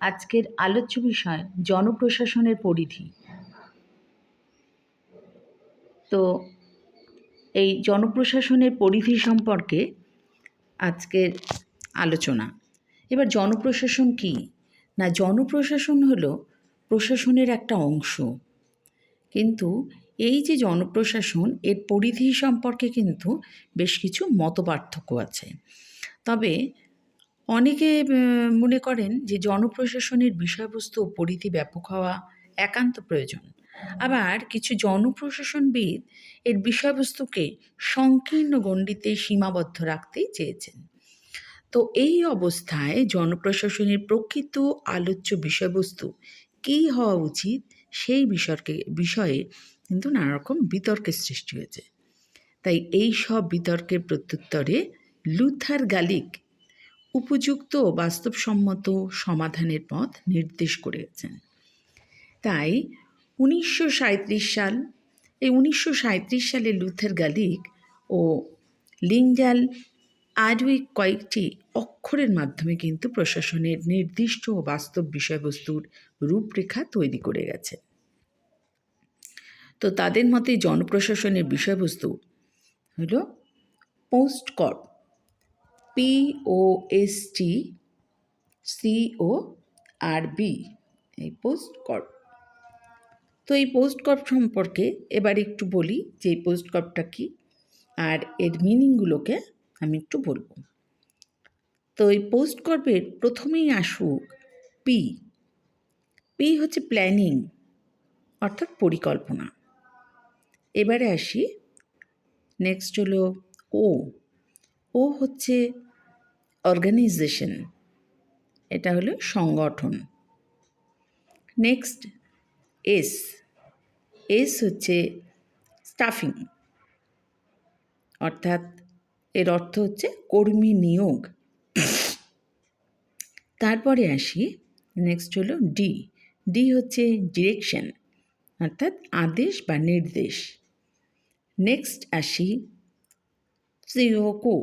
আজকের আলোচ্য বিষয় জনপ্রশাসনের পরিধি। তো এই জনপ্রশাসনের পরিধি সম্পর্কে আজকের আলোচনা। এবার জনপ্রশাসন কী? না, জনপ্রশাসন হলো প্রশাসনের একটা অংশ। কিন্তু এই যে জনপ্রশাসন, এর পরিধি সম্পর্কে কিন্তু বেশ কিছু মতপার্থক্য আছে। তবে অনেকে মনে করেন যে জনপ্রশাসনের বিষয়বস্তু ও পরিধি ব্যাপক হওয়া একান্ত প্রয়োজন। আবার কিছু জনপ্রশাসনবিদ এর বিষয়বস্তুকে সংকীর্ণ গণ্ডিতে সীমাবদ্ধ রাখতেই চেয়েছেন। তো এই অবস্থায় জনপ্রশাসনের প্রকৃত আলোচ্য বিষয়বস্তু কী হওয়া উচিত? সেই বিষয়কে, বিষয়ে কিন্তু নানারকম বিতর্কের সৃষ্টি হয়েছে। তাই এই সব বিতর্কের প্রত্যুত্তরে লুথার গালিক উপযুক্ত বাস্তবসম্মত সমাধানের পথ নির্দেশ করেছেন। তাই উনিশশো সাঁইত্রিশ সাল, এই উনিশশো সাঁইত্রিশ সালে লুথার গালিক ও লিঞ্জাল আডউইক কয়েকটি অক্ষরের মাধ্যমে কিন্তু প্রশাসনের নির্দিষ্ট ও বাস্তব বিষয়বস্তুর রূপরেখা তৈরি করে গেছে তো তাদের মতে জনপ্রশাসনের বিষয়বস্তু হলো post corp P O S T C O R B এই পোস্ট কর্প তো এই পোস্ট কর্প সম্পর্কে এবার একটু বলি যে এই পোস্ট কর্পটা কী, আর এর মিনিংগুলোকে আমি একটু বলব। তো এই পোস্ট কর্পের প্রথমেই আসুক পি পি হচ্ছে প্ল্যানিং অর্থাৎ পরিকল্পনা। এবারে আসি নেক্সট হলো ও ও হচ্ছে অর্গানাইজেশন এটা হলো সংগঠন। নেক্সট এস এস হচ্ছে স্টাফিং অর্থাৎ এর অর্থ হচ্ছে কর্মী নিয়োগ। তারপরে আসি নেক্সট হলো ডি ডি হচ্ছে ডিরেকশন অর্থাৎ আদেশ বা নির্দেশ। নেক্সট আসি সিওকো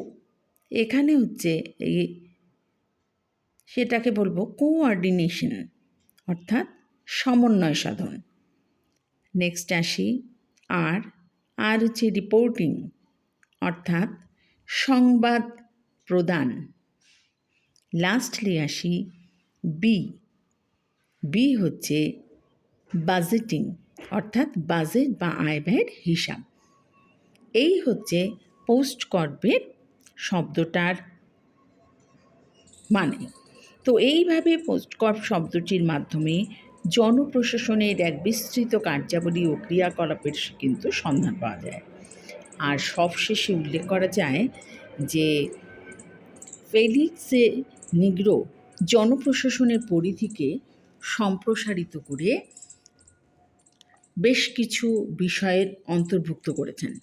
এখানে হচ্ছে এই সেটাকে বলব কোঅর্ডিনেশন অর্থাৎ সমন্বয় সাধন। নেক্সট আসি, আর আর হচ্ছে রিপোর্টিং অর্থাৎ সংবাদ প্রদান। লাস্টলি আসি বি বি হচ্ছে বাজেটিং অর্থাৎ বাজেট বা আয় ব্যয়ের হিসাব। এই হচ্ছে পোস্ট কর্পের শব্দটার মানে। তো এইভাবে পোস্ট কর্প শব্দটির মাধ্যমে জনপ্রশাসনের এক বিস্তৃত কার্যাবলী ও ক্রিয়াকলাপের কিন্তু সন্ধান পাওয়া যায়। আর সবশেষে উল্লেখ করা যায় যে ফেলিক্সে নিগ্রো জনপ্রশাসনের পরিধিকে সম্প্রসারিত করে বেশ কিছু বিষয়ের অন্তর্ভুক্ত করেছেন।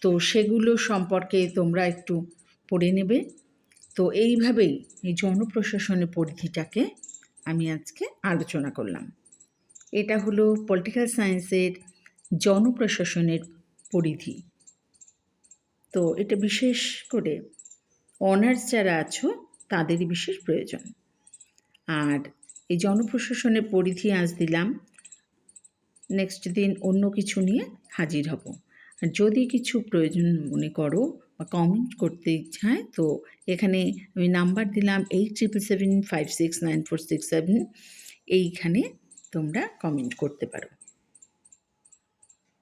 তো সেগুলো সম্পর্কে তোমরা একটু পড়ে নেবে। তো এইভাবেই এই জনপ্রশাসনের পরিধিটাকে আমি আজকে আলোচনা করলাম। এটা হলো পলিটিক্যাল সায়েন্সের জনপ্রশাসনের পরিধি। তো এটা বিশেষ করে অনার্স যারা আছো, তাদেরই বিশেষ প্রয়োজন। আর এই জনপ্রশাসনের পরিধি আজ দিলাম। নেক্সট দিন অন্য কিছু নিয়ে হাজির হব। আর যদি কিছু প্রয়োজন মনে করো বা কমেন্ট করতে ইচ্ছায় তো এখানে আমি নাম্বার দিলাম eight triple seven five six nine four six seven এইখানে তোমরা কমেন্ট করতে পারো।